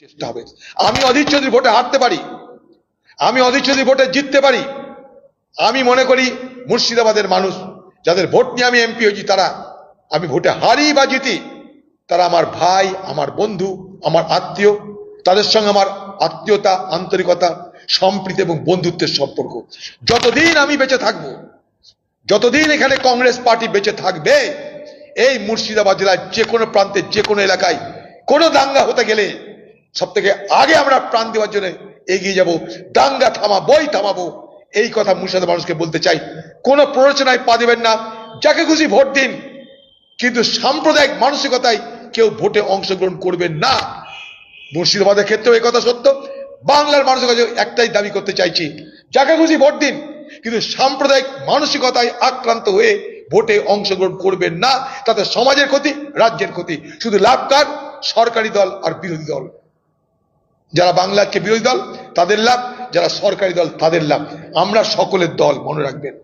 চেষ্টা হবে আমি অধীর চৌধুরী ভোটে হারতে পারি। আমি অধীর চৌধুরী ভোটে জিততে পারি। আমি মনে করি মুর্শিদাবাদের মানুষ, যাদের ভোট নিয়ে আমি এমপি হয়েছি, তারা আমি ভোটে হারি বা জিতি, তারা আমার ভাই, আমার বন্ধু, আমার আত্মীয়, তাদের সঙ্গে আমার আত্মীয়তা, আন্তরিকতা, সম্প্রীতি এবং বন্ধুত্বের সম্পর্ক। যতদিন আমি বেঁচে থাকব, যতদিন এখানে কংগ্রেস পার্টি বেঁচে থাকবে, এই মুর্শিদাবাদ জেলার যে কোনো প্রান্তে যে কোনো এলাকায় কোনো দাঙ্গা হতে গেলে সব থেকে আগে আমরা প্রাণ দেওয়ার জন্য এগিয়ে যাব। দাঙ্গা থামাবই থামাবো। এই কথা মুর্শিদাবাদ মানুষকে বলতে চাই। কোনো প্ররোচনায় পা দেবেন না। যাকে খুশি ভোট দিন। কিন্তু সাম্প্রদায়িক মানসিকতায় কেউ ভোটে অংশগ্রহণ করবেন না। মুর্শিদাবাদের ক্ষেত্রেও এই কথা সত্য। বাংলার মানুষের কাছে একটাই দাবি করতে চাইছি। যাকে খুশি ভোট দিন। কিন্তু সাম্প্রদায়িক মানসিকতায় আক্রান্ত হয়ে ভোটে অংশগ্রহণ করবেন না। তাতে সমাজের ক্ষতি, রাজ্যের ক্ষতি। শুধু লাভ কার? সরকারি দল আর বিরোধী দল। যারা বাংলাকে বিরোধী দল, তাদের লাভ, যারা সরকারি দল, তাদের লাভ। আমরা সকলের দল, মনে রাখবেন।